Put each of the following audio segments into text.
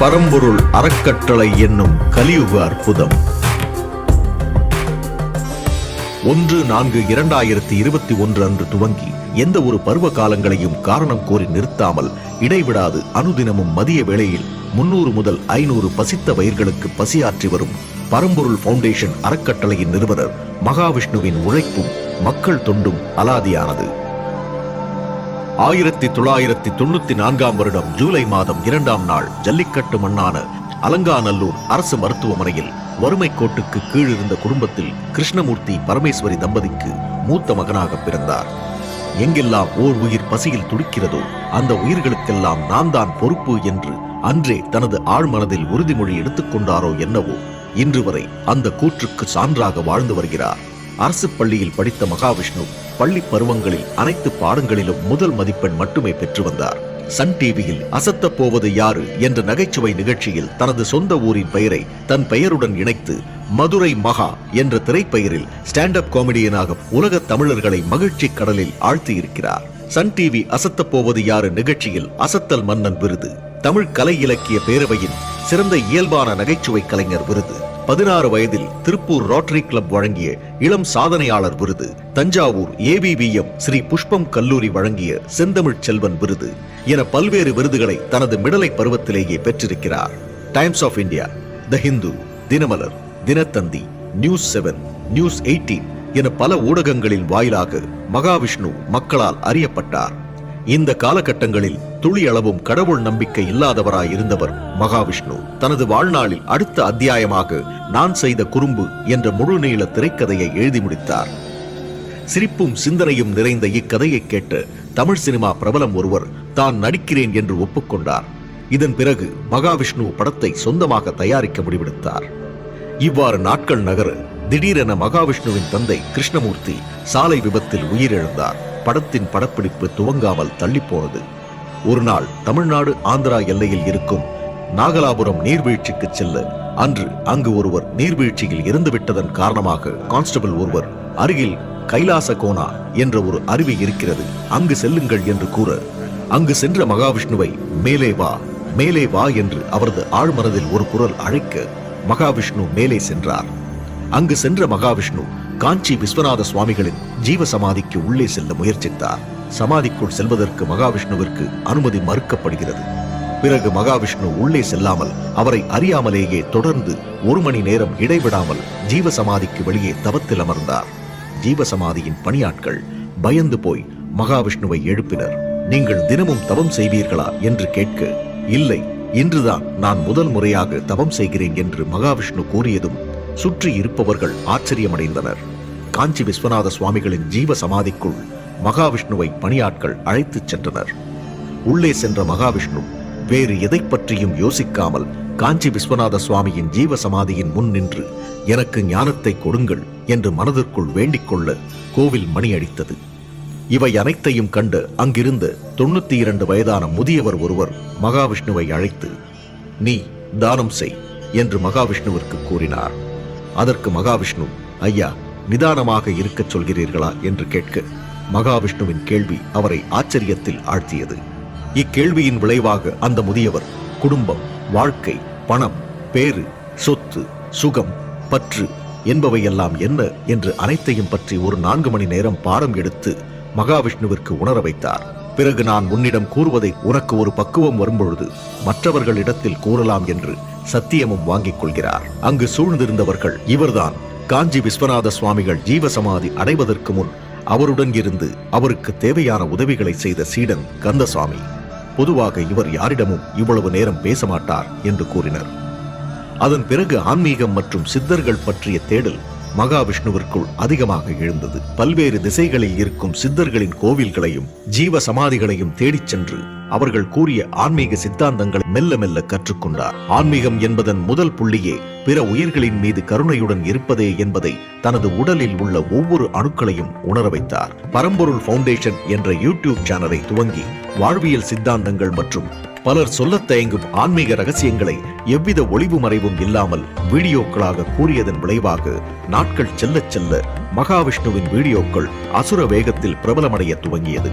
பரம்பொருள் அறக்கட்டளை என்னும் கலியுக அற்புதம். ஒன்று நான்கு இரண்டாயிரத்தி இருபத்தி ஒன்று அன்று துவங்கி எந்த ஒரு பருவ காலங்களையும் காரணம் கோரி நிறுத்தாமல் இடைவிடாது அனுதினமும் மதிய வேளையில் முன்னூறு முதல் ஐநூறு பசித்த வயிர்களுக்கு பசியாற்றி வரும் பரம்பொருள் ஃபவுண்டேஷன் அறக்கட்டளையின் நிறுவனர் மகாவிஷ்ணுவின் உழைப்பும் மக்கள் தொண்டும் அலாதியானது. ஆயிரத்தி தொள்ளாயிரத்தி தொண்ணூத்தி நான்காம் வருடம் ஜூலை மாதம் இரண்டாம் நாள் ஜல்லிக்கட்டு மண்ணான அலங்காநல்லூர் அரசு மருத்துவமனையில் வறுமை கோட்டுக்கு கீழ் இருந்த குடும்பத்தில் கிருஷ்ணமூர்த்தி பரமேஸ்வரி தம்பதிக்கு மூத்த மகனாக பிறந்தார். எங்கெல்லாம் ஓர் உயிர் பசியில் துடிக்கிறதோ அந்த உயிர்களுக்கெல்லாம் நான் தான் பொறுப்பு என்று அன்றே தனது ஆழ்மனதில் உறுதிமொழி எடுத்துக்கொண்டாரோ என்னவோ இன்று வரை அந்த கூற்றுக்கு சான்றாக வாழ்ந்து வருகிறார். அரசு பள்ளியில் படித்த மகாவிஷ்ணு பள்ளி பருவங்களில் அனைத்து பாடங்களிலும் முதல் மதிப்பெண் மட்டுமே பெற்று வந்தார். சன் டிவியில் அசத்த போவது யாரு என்ற நகைச்சுவை நிகழ்ச்சியில் தனது சொந்த ஊரின் பெயரை தன் பெயருடன் இணைத்து மதுரை மகா என்ற திரைப்பெயரில் ஸ்டாண்ட் அப் காமெடியனாக உலக தமிழர்களை மகிழ்ச்சி கடலில் ஆழ்த்தியிருக்கிறார். சன் டிவி அசத்த போவது யாரு நிகழ்ச்சியில் அசத்தல் மன்னன் விருது. தமிழ் கலை இலக்கிய பேரவையின் சிறந்த இயல்பான நகைச்சுவை கலைஞர் விருது. பதினாறு வயதில் திருப்பூர் ரோட்டரி கிளப் வழங்கிய இளம் சாதனையாளர் விருது. தஞ்சாவூர் ஏபிவிஎம் ஸ்ரீ புஷ்பம் கல்லூரி வழங்கிய செந்தமிழ் செல்வன் விருது என பல்வேறு விருதுகளை தனது மிடலை பருவத்திலேயே பெற்றிருக்கிறார். Times of India the Hindu Dinamalar Dinathanthi News seven News eighteen என பல ஊடகங்களின் வாயிலாக மகாவிஷ்ணு மக்களால் அறியப்பட்டார். இந்த காலகட்டங்களில் துளி அளவும் கடவுள் நம்பிக்கை இல்லாதவராய் இருந்தவர் மகாவிஷ்ணு. தனது வாழ்நாளில் அடுத்த அத்தியாயமாக நான் செய்த குறும்பு என்ற முழுநீள திரைக்கதையை எழுதி முடித்தார். சிரிப்பும் சிந்தனையும் நிறைந்த இக்கதையை கேட்டு தமிழ் சினிமா பிரபலம் ஒருவர் தான் நடிக்கிறேன் என்று ஒப்புக்கொண்டார். இதன் பிறகு மகாவிஷ்ணு படத்தை சொந்தமாக தயாரிக்க முடிவெடுத்தார். இவ்வாறு நாட்கள் நகர திடீரென மகாவிஷ்ணுவின் தந்தை கிருஷ்ணமூர்த்தி சாலை விபத்தில் உயிரிழந்தார். படத்தின் படப்பிடிப்பு துவங்காமல் தள்ளிப்போனது. ஒரு நாள் தமிழ்நாடு ஆந்திரா எல்லையில் இருக்கும் நாகலாபுரம் நீர்வீழ்ச்சிக்கு செல்ல அன்று அங்கு ஒருவர் நீர்வீழ்ச்சியில் இறந்துவிட்டதன் காரணமாக கான்ஸ்டபிள் ஒருவர் அருகில் கைலாச கோனா என்ற ஒரு அருவி இருக்கிறது அங்கு செல்லுங்கள் என்று கூற அங்கு சென்ற மகாவிஷ்ணுவை மேலே வா மேலே வா என்று அவரது ஆழ்மனதில் ஒரு குரல் அழைக்க மகாவிஷ்ணு மேலே சென்றார். அங்கு சென்ற மகாவிஷ்ணு காஞ்சி விஸ்வநாத சுவாமிகளின் ஜீவ சமாதிக்கு உள்ளே செல்ல முயற்சித்தார். சமாதிக்குள் செல்வதற்கு மகாவிஷ்ணுவிற்கு அனுமதி மறுக்கப்படுகிறது. பிறகு மகாவிஷ்ணு உள்ளே செல்லாமல் அவரை அறியாமலேயே தொடர்ந்து ஒரு மணி நேரம் இடைவிடாமல் ஜீவ சமாதிக்கு வெளியே தவத்தில் அமர்ந்தார். ஜீவ சமாதியின் பணியாட்கள் பயந்து போய் மகாவிஷ்ணுவை எழுப்பினர். நீங்கள் தினமும் தவம் செய்வீர்களா? என்று கேட்க இல்லை இன்றுதான் நான் முதல் முறையாக தவம் செய்கிறேன் என்று மகாவிஷ்ணு கூறியதும் சுற்றி இருப்பவர்கள் ஆச்சரியமடைந்தனர். காஞ்சி விஸ்வநாத சுவாமிகளின் ஜீவ சமாதிக்குள் மகாவிஷ்ணுவை பணியாட்கள் அழைத்துச் சென்றனர். உள்ளே சென்ற மகாவிஷ்ணு வேறு எதை பற்றியும் யோசிக்காமல் காஞ்சி விஸ்வநாத சுவாமியின் ஜீவ சமாதியின் முன் நின்று எனக்கு ஞானத்தை கொடுங்கள் என்று மனதிற்குள் வேண்டிக் கொள்ள கோவில் மணி அடித்தது இவை அனைத்தையும் கண்டு அங்கிருந்த தொண்ணூத்தி இரண்டு வயதான முதியவர் ஒருவர் மகாவிஷ்ணுவை அழைத்து நீ தானம் செய் என்று மகாவிஷ்ணுவிற்கு கூறினார். அதற்கு மகாவிஷ்ணு ஐயா நிதானமாக இருக்கச் சொல்கிறீர்களா? என்று கேட்க மகாவிஷ்ணுவின் கேள்வி அவரை ஆச்சரியத்தில் ஆழ்த்தியது. இக்கேள்வியின் விளைவாக அந்த முதியவர் குடும்பம் வாழ்க்கை பணம் பேறு சொத்து சுகம் பற்று என்பவையெல்லாம் என்ன என்று அனைத்தையும் பற்றி ஒரு நான்கு மணி நேரம் பாடம் எடுத்து மகாவிஷ்ணுவிற்கு உணர வைத்தார். பிறகு நான் உன்னிடம் கூறுவதை உனக்கு ஒரு பக்குவம் வரும்பொழுது மற்றவர்களிடத்தில் கூறலாம் என்று சத்தியமும் வாங்கிக் கொள்கிறார். அங்கு சூழ்ந்திருந்தவர்கள் இவர்தான். காஞ்சி விஸ்வநாத சுவாமிகள் ஜீவசமாதி அடைவதற்கு முன் அவருடன் இருந்து அவருக்கு தேவையான உதவிகளை செய்த சீடன் கந்தசாமி. பொதுவாக இவர் யாரிடமும் இவ்வளவு நேரம் பேச மாட்டார் என்று கூறினர். அதன் பிறகு ஆன்மீகம் மற்றும் சித்தர்கள் பற்றிய தேடல் மகாவிஷ்ணுவிற்குள் அதிகமாக எழுந்தது. பல்வேறு திசைகளில் இருக்கும் சித்தர்களின் கோவில்களையும் ஜீவ சமாதிகளையும் தேடிச் சென்று அவர்கள் கூறிய ஆன்மீக சித்தாந்தங்களை மெல்ல மெல்ல கற்றுக்கொண்டார். ஆன்மீகம் என்பதன் முதல் புள்ளியே பிற உயிர்களின் மீது கருணையுடன் இருப்பதே என்பதை தனது உடலில் உள்ள ஒவ்வொரு அணுக்களையும் உணர வைத்தார். பரம்பொருள் பவுண்டேஷன் என்ற யூடியூப் சேனலை துவங்கி வாழ்வியல் சித்தாந்தங்கள் மற்றும் பலர் சொல்லத் தயங்கும் ஆன்மீக ரகசியங்களை எவ்வித ஒளிவு மறைவும் இல்லாமல் வீடியோக்களாக கூறியதன் விளைவாக நாட்கள் செல்லச் செல்ல மகாவிஷ்ணுவின் வீடியோக்கள் அசுர வேகத்தில் பிரபலமடைய துவங்கியது.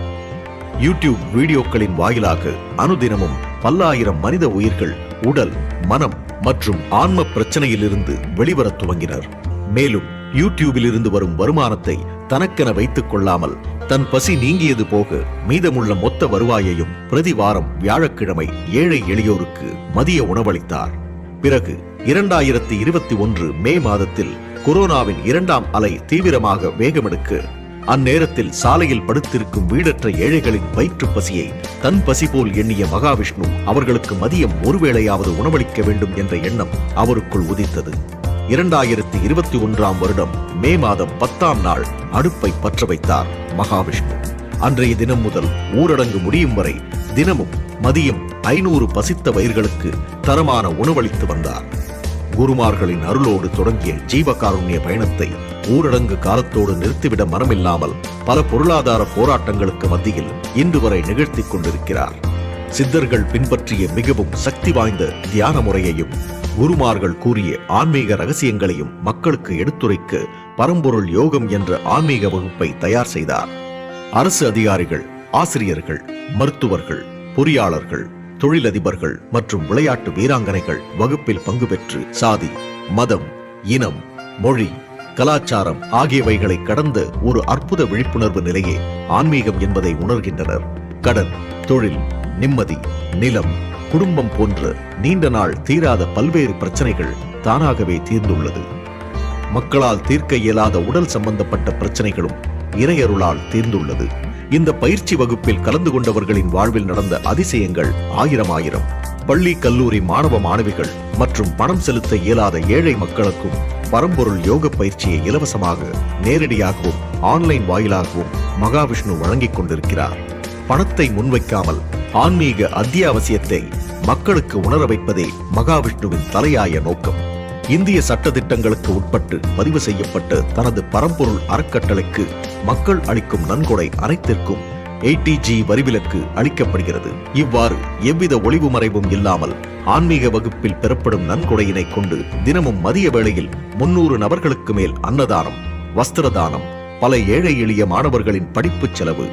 யூடியூப் வீடியோக்களின் வாயிலாக அனுதினமும் பல்லாயிரம் மனித உயிர்கள் உடல் மனம் மற்றும் ஆன்ம பிரச்சனையிலிருந்து வெளிவரத் துவங்கினர். மேலும் யூடியூபில் இருந்து வரும் வருமானத்தை தனக்கென வைத்துக் கொள்ளாமல் தன் பசி நீங்கியது போக மீதமுள்ள மொத்த வருவாயையும் பிரதி வாரம் வியாழக்கிழமை ஏழை எளியோருக்கு மதிய உணவளித்தார். பிறகு இரண்டாயிரத்தி இருபத்தி ஒன்று மே மாதத்தில் கொரோனாவின் இரண்டாம் அலை தீவிரமாக வேகமெடுக்க அந்நேரத்தில் சாலையில் படுத்திருக்கும் வீடற்ற ஏழைகளின் வயிற்று பசியை தன் பசி போல் எண்ணிய மகாவிஷ்ணு அவர்களுக்கு மதியம் ஒருவேளையாவது உணவளிக்க வேண்டும் என்ற எண்ணம் அவருக்குள் உதித்தது. இரண்டாயிரத்தி இருபத்தி ஒன்றாம் வருடம் மே மாதம் பத்தாம் நாள் அடுப்பை பற்ற வைத்தார் மகாவிஷ்ணு. அன்றைய தினம் முதல் ஊரடங்கு முடியும் வரை தினமும் மதியம் ஐநூறு பசித்த வயிர்களுக்கு தரமான உணவளித்து வந்தார். குருமார்களின் அருளோடு தொடங்கிய ஜீவகாருண்ய பயணத்தை ஊரடங்கு காலத்தோடு நிறுத்திவிட மனமில்லாமல் பல பொருளாதார போராட்டங்களுக்கு மத்தியில் இன்று வரை நிகழ்த்திக் கொண்டிருக்கிறார். சித்தர்கள் பின்பற்றிய மிகவும் சக்தி வாய்ந்த தியான முறையையும் குருமார்கள் கூறிய ஆன்மீக ரகசியங்களையும் மக்களுக்கு எடுத்துரைக்க பரம்பொருள் யோகம் என்ற ஆன்மீக வகுப்பை தயார் செய்தார். அரசு அதிகாரிகள் ஆசிரியர்கள் மருத்துவர்கள் பொறியாளர்கள் தொழிலதிபர்கள் மற்றும் விளையாட்டு வீராங்கனைகள் வகுப்பில் பங்கு பெற்று சாதி மதம் இனம் மொழி கலாச்சாரம் ஆகியவைகளை கடந்த ஒரு அற்புத விழிப்புணர்வு நிலையே ஆன்மீகம் என்பதை உணர்கின்றனர். கடன் தொழில் நிம்மதி நிலம் குடும்பம் போன்ற நீண்ட நாள் தீராத பல்வேறு பிரச்சனைகள் தானாகவே தீர்ந்துள்ளது. மக்களால் தீர்க்க இயலாத உடல் சம்பந்தப்பட்ட பிரச்சனைகளும் இறையருளால் தீர்ந்துள்ளது. இந்த பயிற்சி வகுப்பில் கலந்து கொண்டவர்களின் வாழ்வில் நடந்த அதிசயங்கள் ஆயிரம் ஆயிரம். பள்ளி கல்லூரி மாணவ மாணவிகள் மற்றும் பணம் செலுத்த இயலாத ஏழை மக்களுக்கும் பரம்பொருள் யோக பயிற்சியை இலவசமாக நேரடியாகவும் ஆன்லைன் வாயிலாகவும் மகாவிஷ்ணு வழங்கிக் கொண்டிருக்கிறார். பணத்தை முன்வைக்காமல் ஆன்மீக அத்தியாவசியத்தை மக்களுக்கு உணர வைப்பதே மகாவிஷ்ணுவின் தலையாய நோக்கம். இந்திய சட்ட திட்டங்களுக்கு உட்பட்டு பதிவு செய்யப்பட்ட தனது பரம்பொருள் அறக்கட்டளைக்கு மக்கள் அளிக்கும் நன்கொடை அனைத்திற்கும் ஏடிஜி வரிவிலக்கு அளிக்கப்படுகிறது. இவ்வாறு எவ்வித ஒளிவு மறைவும் இல்லாமல் ஆன்மீக வகுப்பில் பெறப்படும் நன்கொடையினை கொண்டு தினமும் மதிய வேளையில் முன்னூறு நபர்களுக்கு மேல் அன்னதானம் வஸ்திர தானம் பல ஏழை எளிய மாணவர்களின் படிப்புச் செலவு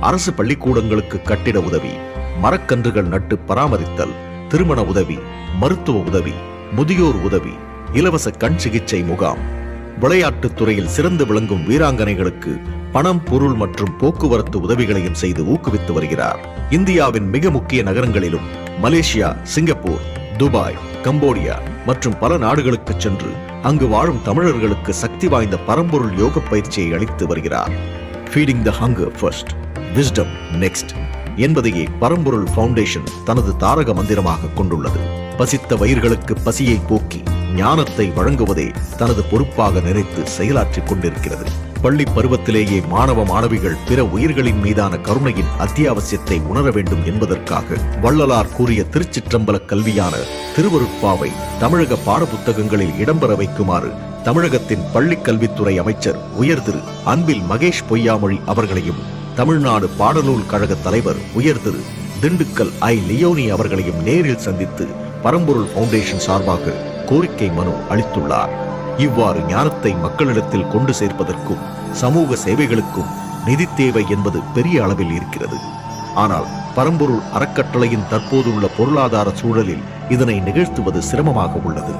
அரசு பள்ளிக்கூடங்களுக்கு கட்டிட உதவி மரக்கன்றுகள் நட்டு பராமரித்தல் திருமண உதவி மருத்துவ உதவி முதியோர் உதவி இலவச கண் சிகிச்சை முகாம் விளையாட்டுத் துறையில் சிறந்து விளங்கும் வீராங்கனைகளுக்கு பணம் பொருள் மற்றும் போக்குவரத்து உதவிகளையும் செய்து ஊக்குவித்து வருகிறார். இந்தியாவின் மிக முக்கிய நகரங்களிலும் மலேசியா சிங்கப்பூர் துபாய் கம்போடியா மற்றும் பல நாடுகளுக்கு சென்று அங்கு வாழும் தமிழர்களுக்கு சக்தி வாய்ந்த பரம்பொருள் யோக பயிற்சியை அளித்து வருகிறார். Feeding the hunger first wisdom next என்பதையே பரம்பொருள் ஃபவுண்டேஷன் தனது தாரக மந்திரமாக கொண்டுள்ளது. பசித்த வயிர்களுக்கு பசியை போக்கி ஞானத்தை வழங்குவதே தனது பொறுப்பாக நினைத்து செயலாற்றிக் கொண்டிருக்கிறது. பள்ளி பருவத்திலேயே மாணவ மாணவிகள் பிற உயிர்களின் மீதான கருணையின் அத்தியாவசியத்தை உணர வேண்டும் என்பதற்காக வள்ளலார் கூறிய திருச்சிற்றம்பல கல்வியான திருவருட்பாவை தமிழக பாடப்புத்தகங்களில் இடம்பெற வைக்குமாறு தமிழகத்தின் பள்ளிக்கல்வித்துறை அமைச்சர் உயர் திரு அன்பில் மகேஷ் பொய்யாமொழி அவர்களையும் தமிழ்நாடு பாடநூல் கழக தலைவர் உயர் திரு திண்டுக்கல் ஐ லியோனி அவர்களையும் நேரில் சந்தித்து பரம்பொருள் பவுண்டேஷன் சார்பாக கோரிக்கை மனு அளித்துள்ளார். இவ்வாறு ஞானத்தை மக்களிடத்தில் கொண்டு சேர்ப்பதற்கும் சமூக சேவைகளுக்கும் நிதி தேவை என்பது பெரிய அளவில் இருக்கிறது. ஆனால் பரம்பொருள் அறக்கட்டளையின் தற்போதுள்ள பொருளாதார சூழலில் இதனை நிகழ்த்துவது சிரமமாக உள்ளது.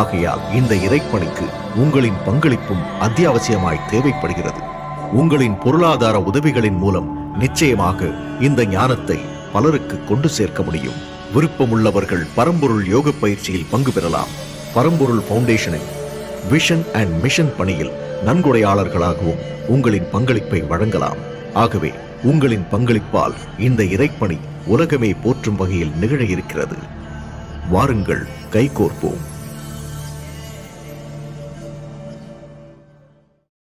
ஆகையால் இந்த இறைப்பணிக்கு உங்களின் பங்களிப்பும் அத்தியாவசியமாய் தேவைப்படுகிறது. உங்களின் பொருளாதார உதவிகளின் மூலம் நிச்சயமாக இந்த ஞானத்தை பலருக்கு கொண்டு சேர்க்க முடியும். விருப்பமுள்ளவர்கள் பரம்பொருள் யோக பயிற்சியில் பங்கு பெறலாம். பரம்பொருள் பவுண்டேஷனின் விஷன் அண்ட் மிஷன் பணியில் நன்கொடையாளர்களாகவும் உங்களின் பங்களிப்பை வழங்கலாம். ஆகவே உங்களின் பங்களிப்பால் இந்த இறைப்பணி உலகமே போற்றும் வகையில் நிகழ இருக்கிறது. வாருங்கள் கைகோர்ப்போம்.